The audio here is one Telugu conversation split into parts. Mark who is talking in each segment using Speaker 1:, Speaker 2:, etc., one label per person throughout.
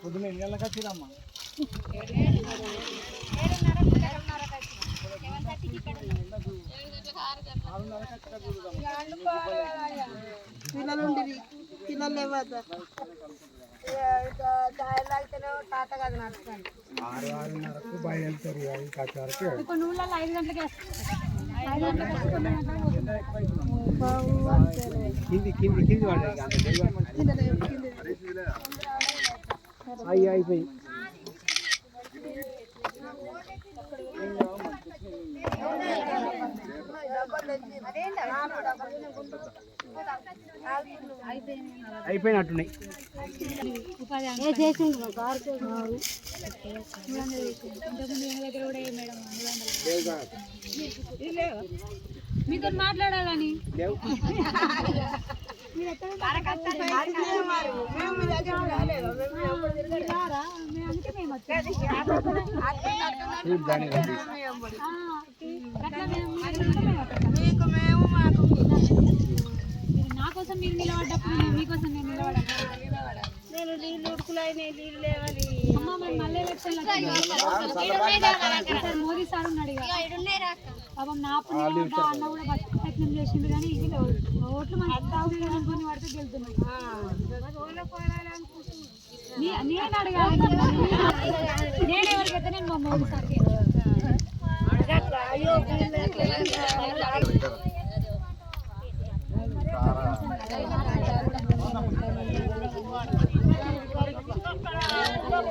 Speaker 1: పొద్దున మీ
Speaker 2: ఎన్ని గంటలకు వచ్చిరమ్మా
Speaker 3: పిల్లలుండి పిల్లలు లేవద్దా తాత కాదు నడుస్తాను
Speaker 2: ఆరు ఆరున్నరకు బయలుదేరుతారు ఐదు
Speaker 1: గంటలకు
Speaker 2: కింది కింది కింది వాళ్ళు అయిపోయి. అయిపోయినట్టున్నాయి.
Speaker 1: మీతో మాట్లాడాలని? మీరు
Speaker 3: మీకు మేము మాకు
Speaker 1: మీరు మీరు నిలబడ్డప్పుడు మీకోసం నేను నిలబడాలి
Speaker 3: నేను నీళ్ళు ఉడుకులైనాయి నీళ్ళు లేవని
Speaker 1: మోదీ సార్ ఉన్నాడు పాపం నా అప్పుడు నిలబడ్డా అన్న కూడా ప్రయత్నం చేసిండు కానీ ఇది ఓట్లు మనకి తాగుతుంది అనుకుని పడితే గెలుతున్నాయి నీ- నేను అడగాలి నేను ఎవరికైతే నేను మా మోదీ సార్కి ఆనే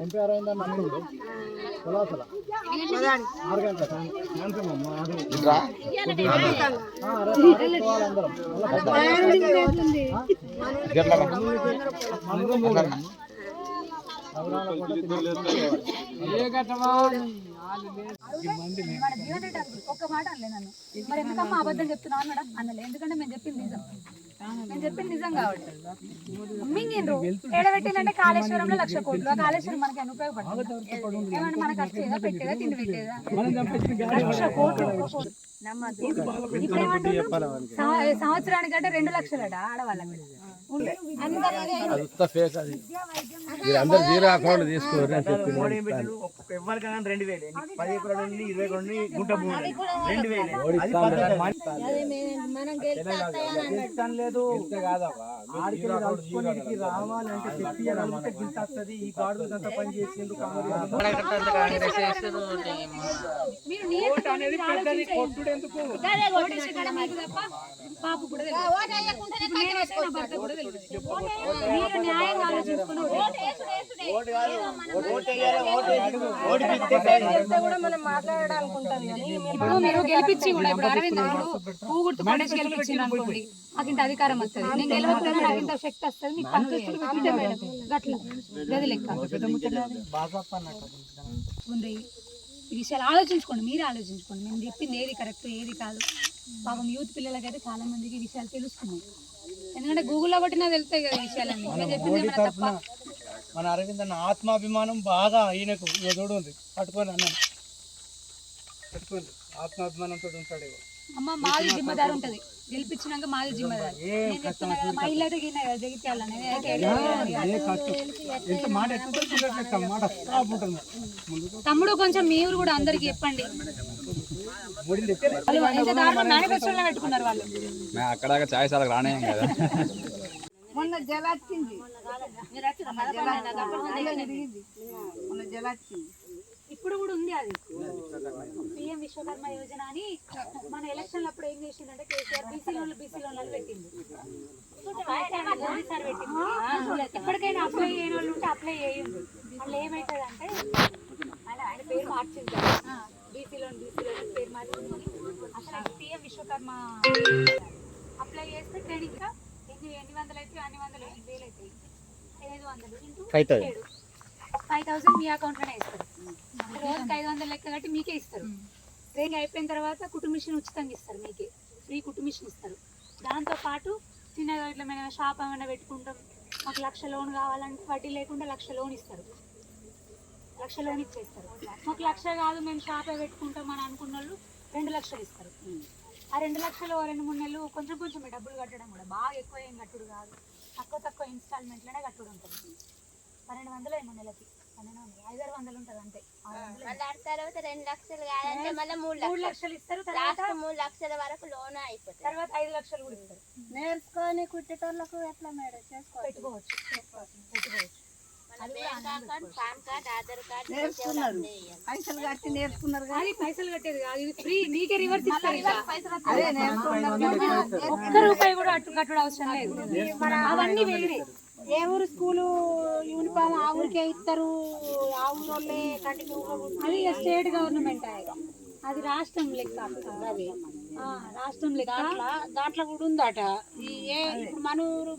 Speaker 2: ఎంపీ అరవింద్ వస్తుంది ఆరు గంటల సాయంత్రం అమ్మా అందరం
Speaker 1: ఒక్క మాట అనలే నన్ను మరి ఎందుకమ్మా అబద్ధం చెప్తున్నావు మేడం అనలే ఎందుకంటే మేము చెప్పింది నిజం నేను చెప్పింది నిజం కాబట్టి మింగిండ్రు ఏడబెట్టిందంటే కాళేశ్వరంలో లక్ష కోట్లు ఆ కాళేశ్వరం మనకి అని ఉపయోగపడుతుంది ఏమన్నా మనకు వచ్చేదా పెట్టేదా తిండి పెట్టేదా లక్ష కోట్లు నమ్మద్దు ఇప్పుడు ఏమంటున్నారు? సంవ- సంవత్సరానికంటే రెండు లక్షలట ఆడవాళ్ళకి
Speaker 2: ఫేక్ అది.
Speaker 4: అందరు జీరో అకౌంట్ తీసుకోరు అని చెప్పి
Speaker 2: ఎవరికైనా రెండు వేలు. పది ఎకరాలు ఇరవై ఉంది గుంట భూమి. రెండు వేలు. లేదు. ఆడికి ఇడికి రావాలంటే చెప్పియాలంటే గింత వస్తుంది. ఈ గాడు అంత పని
Speaker 1: తప్ప పాపు కూడా. ఇప్పుడు. మీరు గెలిపించి కూడా ఇప్పుడు అరవింద్ గారు పడేసి గెలిపించింది అనుకోండి. నాకు ఇంత అధికారం వస్తుంది. నేను గెలవకుండా నాకు ఇంత శక్తి వస్తుంది. మీకు అంతే మేడం? గట్ల. గది లెక్క. ఉంది. ఈ విషయాలు ఆలోచించుకోండి. మీరు ఆలోచించుకోండి. మేము చెప్పింది ఏది కరెక్ట్ ఏది కాదు. పాపం యూత్ పిల్లలకైతే చాలా మందికి ఈ విషయాలు తెలుస్తున్నాయి. ఎందుకంటే గూగుల్లో కొట్టినా తెలుస్తాయి కదా ఈ విషయాలన్నీ. చెప్పింది ఏమైనా తప్ప?
Speaker 2: మన అరవింద్ అన్న ఆత్మాభిమానం బాగా ఈయనకు ఎదుడు ఉంది. పట్టుకొని అన్నాను పట్టుకోండి. ఆత్మాభిమానంతో ఉంటాడు.
Speaker 1: అమ్మ మాది జిమ్మదారు ఉంటది. గెలిపించినాక మాది జిమ్మదారు. తమ్ముడు కొంచెం మీరు కూడా అందరికి చెప్పండి.
Speaker 4: అక్కడ ఛాయ్ సాలకు రానే కదా.
Speaker 3: మొన్న జల వచ్చింది మొన్న జల వచ్చింది
Speaker 1: ఇప్పుడు కూడా ఉంది అది. పిఎం విశ్వకర్మ యోజన అని మన ఎలక్షన్ అప్పుడు ఏం చేసిందంటే కేసీఆర్ బీసీ లోన్లు బీసీ లోన్లు పెట్టింది సార్ పెట్టింది ఎప్పటికైనా అప్లై చేయని వాళ్ళు ఉంటే అప్లై చేయండి. వాళ్ళు ఏమవుతుంది అంటే ఆయన ఆయన పేరు మార్చింది బీసీలో లోన్ పేరు మార్చింది అసలు పిఎం విశ్వకర్మ అప్లై చేస్తే క్రెడిట్ ఎన్ని ఎన్ని వందలు అయితే అన్ని వందలు ఎన్ని వేలు అవుతాయి ఐదు వందలు ఇంటూ ఏడు. ఫైవ్ థౌసండ్ మీ అకౌంట్లోనే ఇస్తారు రోజుకి ఐదు వందలు లెక్క కట్టి మీకే ఇస్తారు. ట్రైనింగ్ అయిపోయిన తర్వాత కుటుంబిషన్ ఉచితంగా ఇస్తారు మీకే. ఫ్రీ కుటుంబిషన్ ఇస్తారు. దాంతో పాటు చిన్నగా ఇట్లా మేము షాప్ ఏమైనా పెట్టుకుంటాం. మాకు లక్ష లోన్ కావాలంటే వడ్డీ లేకుండా లక్ష లోన్ ఇస్తారు. లక్ష లోన్ ఇచ్చేస్తారు. మాకు లక్ష కాదు మేము షాపే పెట్టుకుంటాం అని అనుకున్న వాళ్ళు రెండు లక్షలు ఇస్తారు. ఆ రెండు లక్షలు ఓ రెండు మూడు నెలలు కొంచెం కొంచెం డబ్బులు కట్టడం కూడా బాగా ఎక్కువ ఏం కట్టుడు కాదు. తక్కువ తక్కువ ఇన్స్టాల్మెంట్లోనే కట్టుడు ఉంటుంది పన్నెండు వందలు ఏమో నెలకి. పన్నెండు వందలు ఐదారు వందలు ఉంటుంది అంతే.
Speaker 5: తర్వాత రెండు లక్షలు కాదంటే మళ్ళీ మూడు లక్షలు.
Speaker 1: ఇస్తారు తర్వాత
Speaker 5: మూడు లక్షల వరకు లోన్ అయిపోతుంది.
Speaker 1: తర్వాత ఐదు లక్షలు కూడా ఇస్తారు.
Speaker 3: నేర్చుకొని కుట్టేటోళ్ళకు ఎట్లా మేడం? చేసుకోవాలి
Speaker 1: పెట్టుకోవచ్చు. పెట్టుకోవచ్చు.
Speaker 3: నేర్చుకున్నారు. పైసలు కట్టి నేర్చుకున్నారు కదా.
Speaker 1: అది పైసలు కట్టేది కాదు. ఇది ఫ్రీ నీకే రివర్స్ ఇస్తారు ఇక.
Speaker 3: అదే నేర్చుకున్నారు
Speaker 1: ఒక్క రూపాయి కూడా అట్టు కట్టడం అవసరం లేదు. అవన్నీ వేరే
Speaker 6: ఏ ఊరు స్కూలు యూనిఫామ్ ఆ ఊరికే ఇస్తారు ఆ ఊరోళ్ళే
Speaker 1: అది స్టేట్ గవర్నమెంట్ అది రాష్ట్రం లెక్క. ఆ, రాష్ట్రం లెక్క.
Speaker 6: దాంట్లో కూడా ఉందట. ఈ ఏ ఇప్పుడు మనూరు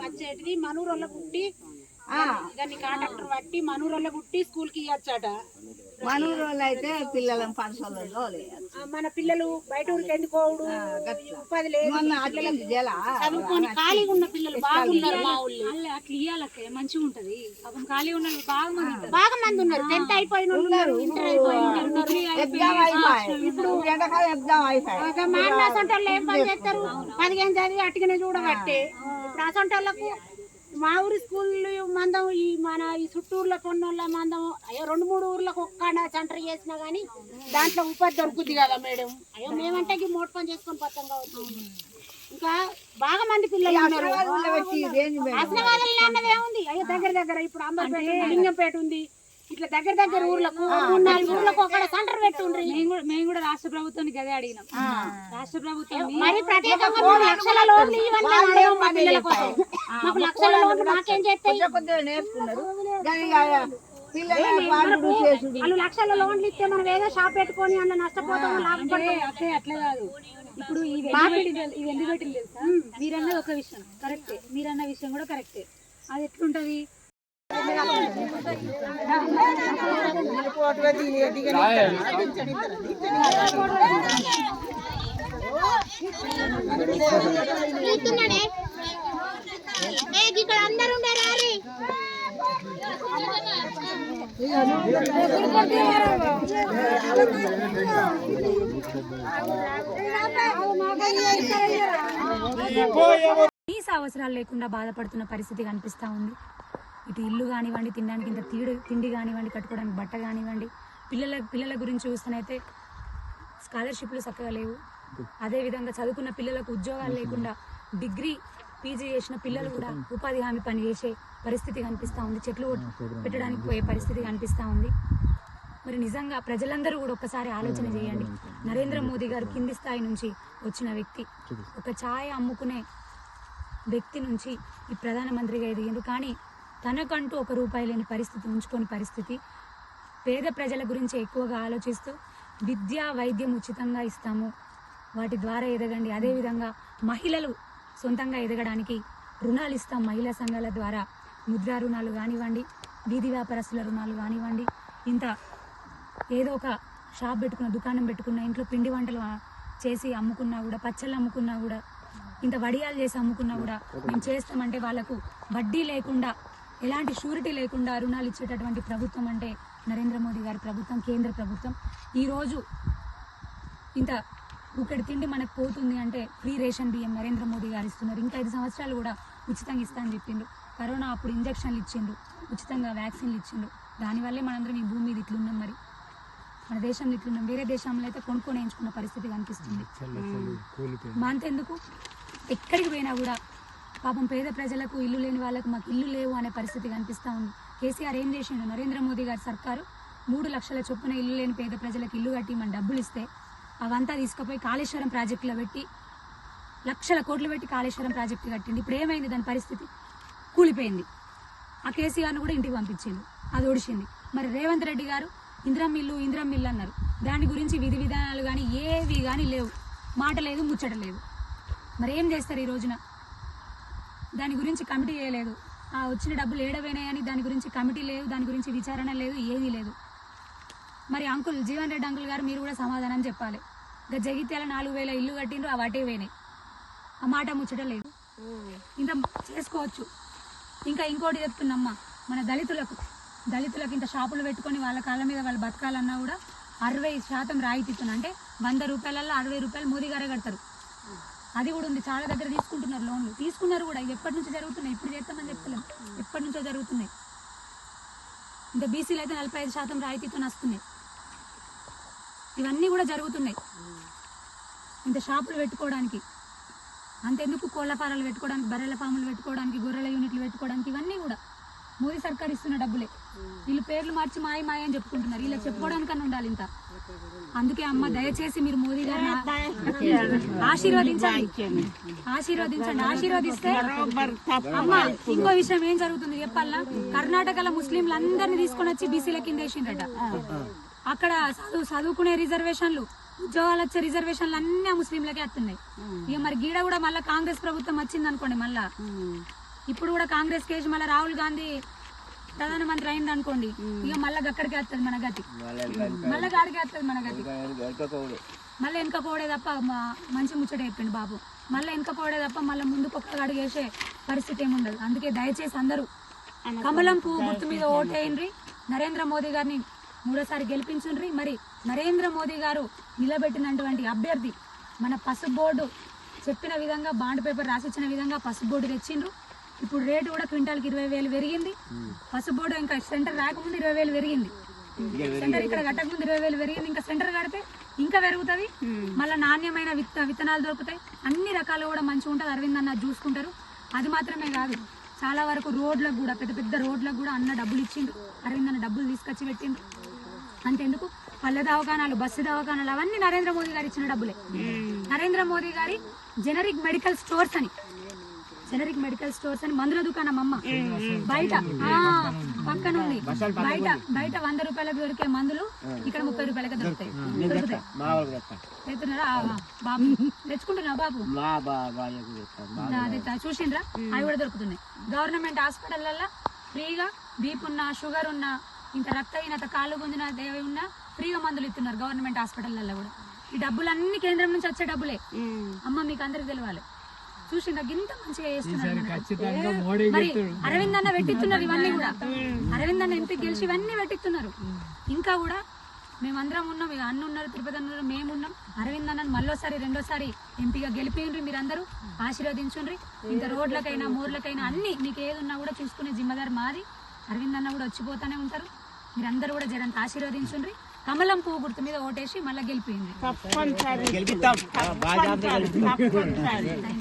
Speaker 6: వచ్చేటిది మనూరు వాళ్ళ కుట్టి దాన్ని కాంట్రాక్టర్ పట్టి మనూరు వాళ్ళ కుట్టి స్కూల్కి ఇవ్వచ్చట.
Speaker 3: మనూరు వాళ్ళు అయితే పిల్లలను పాఠశాలలో
Speaker 6: ఆ, మన పిల్లలు బయట ఊరికి ఎందుకోడు ఉపాధి లేదు. చదువుకొని ఖాళీగా ఉన్న పిల్లలు బాగున్నారు మా ఊళ్ళో.
Speaker 1: అట్లా ఇయ్యాలకే మంచిగా ఉంటది. పాపం ఖాళీ ఉన్న బాగా మంది.
Speaker 6: బాగా మంది ఉన్నారు. టెన్త్ అయిపోయిన ఉన్నారు ఇంటర్ అయిపోయిన
Speaker 3: ఇప్పుడు ఎండాకాలం ఎగ్జామ్ అయిపోయి
Speaker 6: ఒక మా అన్న అసంటోళ్ళు ఏం పని చేస్తారు? పదిహేను చదివి అట్టుగానే చూడబట్టే. ఇప్పుడు అసంటోళ్ళకు మా ఊరి స్కూల్ మందం ఈ మన ఈ చుట్టూరులో పొన్నోళ్ళ మందం అయ్యో రెండు మూడు ఊర్లకు ఒక్క సెంటర్ చేసినా గానీ దాంట్లో ఉపాధి దొరుకుద్ది కదా మేడం. అయ్యో మేమంటే ఈ మోట పని చేసుకొని పత్తం కావచ్చు. ఇంకా బాగా మంది పిల్లలు ఉన్నారు. అన్నది ఏముంది? అయ్యో దగ్గర దగ్గర ఇప్పుడు అంబర్పేట లింగంపేట ఉంది. ఇట్లా దగ్గర దగ్గర ఊర్లకు నాలుగు ఊర్లకు ఒక సెంటర్ పెట్టుండ్రి.
Speaker 1: మేము కూడా రాష్ట్ర ప్రభుత్వానికి అదే అడిగినాం. రాష్ట్ర ప్రభుత్వం
Speaker 6: మరి ప్రత్యేకంగా మూడు లక్షల లోన్లు ఇవ్వండి అడగం మా పిల్లల కోసం. మాకు లక్షల లోన్లు మాకేం చేస్తాయి?
Speaker 3: వాళ్ళు
Speaker 6: లక్షల లోన్లు ఇస్తే మనం ఏదో షాప్ పెట్టుకొని అందులో నష్టపోతాం లాభం
Speaker 1: అంటే అట్లే అట్లా కాదు. ఇప్పుడు ఈ వెండిబెట్టి ఈ వెండిబెట్టిలు తెలుసా? మీరన్నది ఒక విషయం కరెక్టే. మీరన్న విషయం కూడా కరెక్టే. అది ఎట్లుంటది?
Speaker 5: ఇక్కడ అందరు ఉన్నారా
Speaker 1: అవసరాలు లేకుండా బాధపడుతున్న పరిస్థితి కనిపిస్తా ఉంది. ఇటు ఇల్లు కానివ్వండి తినడానికి ఇంత తీడు తిండి కానివ్వండి కట్టుకోవడానికి బట్ట కానివ్వండి పిల్లల పిల్లల గురించి చూస్తేనైతే స్కాలర్షిప్లు చక్కగా లేవు. అదేవిధంగా చదువుకున్న పిల్లలకు ఉద్యోగాలు లేకుండా డిగ్రీ పీజీ చేసిన పిల్లలు కూడా ఉపాధి హామీ పని చేసే పరిస్థితి కనిపిస్తూ ఉంది. చెట్లు పెట్టడానికి పోయే పరిస్థితి కనిపిస్తూ ఉంది. మరి నిజంగా ప్రజలందరూ కూడా ఒక్కసారి ఆలోచన చేయండి. నరేంద్ర మోదీ గారు కింది స్థాయి నుంచి వచ్చిన వ్యక్తి ఒక ఛాయ అమ్ముకునే వ్యక్తి నుంచి ఈ ప్రధానమంత్రిగా ఎదిగింది కానీ తనకంటూ ఒక రూపాయి లేని పరిస్థితి ఉంచుకొని పరిస్థితి. పేద ప్రజల గురించి ఎక్కువగా ఆలోచిస్తూ విద్య వైద్యం ఉచితంగా ఇస్తాము. వాటి ద్వారా ఎదగండి. అదేవిధంగా మహిళలు సొంతంగా ఎదగడానికి రుణాలు ఇస్తాం మహిళా సంఘాల ద్వారా. ముద్రా రుణాలు కానివ్వండి వీధి వ్యాపారస్తుల రుణాలు కానివ్వండి ఇంత ఏదో ఒక షాప్ పెట్టుకున్న దుకాణం పెట్టుకున్న ఇంట్లో పిండి వంటలు చేసి అమ్ముకున్నా కూడా పచ్చళ్ళు అమ్ముకున్నా కూడా ఇంత వడియాలు చేసి అమ్ముకున్నా కూడా మేము చేస్తామంటే వాళ్ళకు వడ్డీ లేకుండా ఎలాంటి షూరిటీ లేకుండా రుణాలు ఇచ్చేటటువంటి ప్రభుత్వం అంటే నరేంద్ర మోదీ గారి ప్రభుత్వం కేంద్ర ప్రభుత్వం. ఈరోజు ఇంత ఇక్కడ తిండి మనకు పోతుంది అంటే ఫ్రీ రేషన్ బియ్యం నరేంద్ర మోదీ గారు ఇస్తున్నారు. ఇంకా ఐదు సంవత్సరాలు కూడా ఉచితంగా ఇస్తా అని చెప్పిండు. కరోనా అప్పుడు ఇంజక్షన్లు ఇచ్చిండు ఉచితంగా వ్యాక్సిన్లు ఇచ్చిండు. దానివల్లే మనందరం ఈ భూమి మీద ఇట్లున్నాం మరి. మన దేశంలో ఇట్లున్నాం వేరే దేశంలో అయితే కొనుక్కొని వేయించుకున్న పరిస్థితి కనిపిస్తుంది. మా అంతెందుకు? ఎక్కడికి పోయినా కూడా పాపం పేద ప్రజలకు ఇల్లు లేని వాళ్ళకు మాకు ఇల్లు లేవు అనే పరిస్థితి కనిపిస్తూ ఉంది. కేసీఆర్ ఏం చేసిండు? నరేంద్ర మోదీ గారి సర్కారు మూడు లక్షల చొప్పున ఇల్లు లేని పేద ప్రజలకు ఇల్లు కట్టి మన డబ్బులు ఇస్తే అవంతా తీసుకుపోయి కాళేశ్వరం ప్రాజెక్టులో పెట్టి లక్షల కోట్లు పెట్టి కాళేశ్వరం ప్రాజెక్టు కట్టింది ఇప్పుడు ఏమైంది? దాని పరిస్థితి కూలిపోయింది. ఆ కేసీఆర్ను కూడా ఇంటికి పంపించింది అది ఒడిచింది మరి రేవంత్ రెడ్డి గారు ఇంద్రం ఇల్లు ఇంద్రం ఇల్లు అన్నారు. దాని గురించి విధి విధానాలు కానీ ఏవి కానీ లేవు. మాట లేదు ముచ్చట లేదు మరి ఏం చేస్తారు ఈ రోజున? దాని గురించి కమిటీ వేయలేదు. ఆ వచ్చిన డబ్బులు ఏడవైనాయని దాని గురించి కమిటీ లేదు దాని గురించి విచారణ లేదు ఏమీ లేదు. మరి అంకుల్ జీవన్ రెడ్డి అంకుల్ గారు మీరు కూడా సమాధానం చెప్పాలి. ఇంకా జగిత్యాల నాలుగు వేల ఇల్లు కట్టిండ్రు ఆ వాటే పోయినాయి ఆ మాట ముచ్చట లేదు. ఇంత చేసుకోవచ్చు. ఇంకా ఇంకోటి చెప్తున్నమ్మా మన దళితులకు దళితులకు ఇంత షాపులు పెట్టుకొని వాళ్ళ కాళ్ళ మీద వాళ్ళు బతకాలన్నా కూడా అరవై శాతం రాయితీస్తున్నా అంటే వంద రూపాయలలో అరవై రూపాయలు మోదీ గారే కడతారు. అది కూడా ఉంది. చాలా దగ్గర తీసుకుంటున్నారు లోన్లు. తీసుకున్నారు కూడా. ఇది ఎప్పటి నుంచో జరుగుతున్నాయి. ఇప్పుడు చేస్తామని చెప్తలేం ఎప్పటి నుంచో జరుగుతున్నాయి. ఇంకా బీసీలు అయితే నలభై ఐదు శాతం రాయితీతో వస్తున్నాయి ఇవన్నీ కూడా జరుగుతున్నాయి. ఇంత షాపులు పెట్టుకోవడానికి. అంతెందుకు కోళ్ళ ఫారాలు పెట్టుకోవడానికి బర్రెల ఫాములు పెట్టుకోవడానికి గొర్రెల యూనిట్లు పెట్టుకోవడానికి ఇవన్నీ కూడా. మోదీ సర్కార్ ఇస్తున్న డబ్బులే. వీళ్ళు పేర్లు మార్చి మాయ మాయ అని చెప్పుకుంటున్నారు. ఇలా చెప్పుకోవడానికన్నా ఉండాలి ఇంత. అందుకే అమ్మ దయచేసి మీరు మోదీ గారిని ఆశీర్వదించండి. ఆశీర్వదించండి. ఆశీర్వదిస్తే అమ్మ ఇంకో విషయం ఏం జరుగుతుంది చెప్పాలా కర్ణాటకలో ముస్లింలు అందరినీ తీసుకొని వచ్చి బీసీల కింద వేసిండ్రట. అక్కడ చదువు చదువుకునే రిజర్వేషన్లు ఉద్యోగాలు వచ్చే రిజర్వేషన్లు అన్ని ముస్లింలకే వస్తున్నాయి. ఇక మరి గీడ కూడా మళ్ళీ కాంగ్రెస్ ప్రభుత్వం వచ్చింది అనుకోండి మళ్ళా. ఇప్పుడు కూడా కాంగ్రెస్ కేసు మళ్ళీ రాహుల్ గాంధీ ప్రధానమంత్రి అయింది అనుకోండి. ఇక మళ్ళీ అక్కడికి వస్తుంది మన గతి. మళ్ళీ గాడికి వస్తుంది మన గతి. మళ్ళీ వెనక పోడే తప్ప మంచి ముచ్చట చెప్పిండు బాబు. మళ్ళీ వెనక పోడే తప్ప మళ్ళీ ముందుకు ఒక్క వేసే పరిస్థితి ఏమి ఉండదు. అందుకే దయచేసి అందరూ కమలం పువ్వు గుర్తు మీద ఓటేయండి. నరేంద్ర మోదీ గారిని మూడోసారి గెలిపించుండ్రి. మరి నరేంద్ర మోదీ గారు నిలబెట్టినటువంటి అభ్యర్థి మన పసుపు బోర్డు చెప్పిన విధంగా బాండ్ పేపర్ రాసిచ్చిన విధంగా పసుపు బోర్డు తెచ్చిండ్రు. ఇప్పుడు రేటు కూడా క్వింటాల్కి ఇరవై వేలు పెరిగింది. పసుపు బోర్డు ఇంకా సెంటర్ రాకముందు ఇరవై వేలు పెరిగింది. సెంటర్ ఇక్కడ కట్టకముందు ఇరవై వేలు పెరిగింది. ఇంకా సెంటర్ కడితే ఇంకా పెరుగుతుంది. మళ్ళీ నాణ్యమైన విత్త విత్తనాలు దొరుకుతాయి. అన్ని రకాలు కూడా మంచిగా ఉంటుంది. అరవింద్ అన్న చూసుకుంటారు. అది మాత్రమే కాదు. చాలా వరకు రోడ్లకు కూడా పెద్ద పెద్ద రోడ్లకు కూడా అన్న డబ్బులు ఇచ్చిండు అరవింద్ అన్న డబ్బులు తీసుకొచ్చి పెట్టిండు అంతెందుకు? పల్లె దవాఖానాలు బస్సు దవాఖానాలు అవన్నీ నరేంద్ర మోదీ గారు ఇచ్చిన డబ్బులే. నరేంద్ర మోదీ గారి జనరిక్ మెడికల్ స్టోర్స్ అని. జనరిక్ మెడికల్ స్టోర్స్ అని మందుల దుకాణం అమ్మ. బయట. పక్కన ఉంది. బయట బయట వంద రూపాయలకు దొరికే మందులు ఇక్కడ ముప్పై రూపాయలకి దొరుకుతాయి. బాబు తెచ్చుకుంటున్నావు బాబు? అదే చూసిండ్రా? అవి కూడా దొరుకుతున్నాయి. గవర్నమెంట్ హాస్పిటల్లో ఫ్రీగా బీప్ ఉన్నా షుగర్ ఉన్నా ఇంత రక్తహీనత కాళ్ళు గుంజిన దేవి ఉన్నా ఫ్రీగా మందులు ఇస్తున్నారు గవర్నమెంట్ హాస్పిటల్లో కూడా. ఈ డబ్బులన్నీ కేంద్రం నుంచి వచ్చే డబ్బులే. అమ్మ మీకు అందరికి తెలవాలి. చూసిండ్రా ఇంత మంచిగా చేస్తున్నారు. మరి అరవింద్ అన్న పెట్టిస్తున్నారు ఇవన్నీ కూడా. అరవింద్ అన్న ఎంపీ గెలిచి ఇవన్నీ పెట్టిస్తున్నారు. ఇంకా కూడా మేమందరం ఉన్నాం ఇక అన్న ఉన్నారు తిరుపతి అన్న ఉన్నారు మేము ఉన్నాం. అరవింద్ అన్నను మళ్ళోసారి రెండోసారి ఎంపీగా గెలిపిండ్రి మీరందరూ. ఆశీర్వదించుండ్రి. ఇంత రోడ్లకైనా మూర్లకైనా అన్ని మీకు ఏది ఉన్నా కూడా చూసుకునే జిమ్మదారు మాది. అరవింద్ అన్న కూడా వచ్చిపోతానే ఉంటారు. మీరందరూ కూడా జరంత ఆశీర్వదించుండ్రి. కమలం పువ్వు గుర్తు మీద ఓటేసి మళ్ళీ గెలిపిండ్రి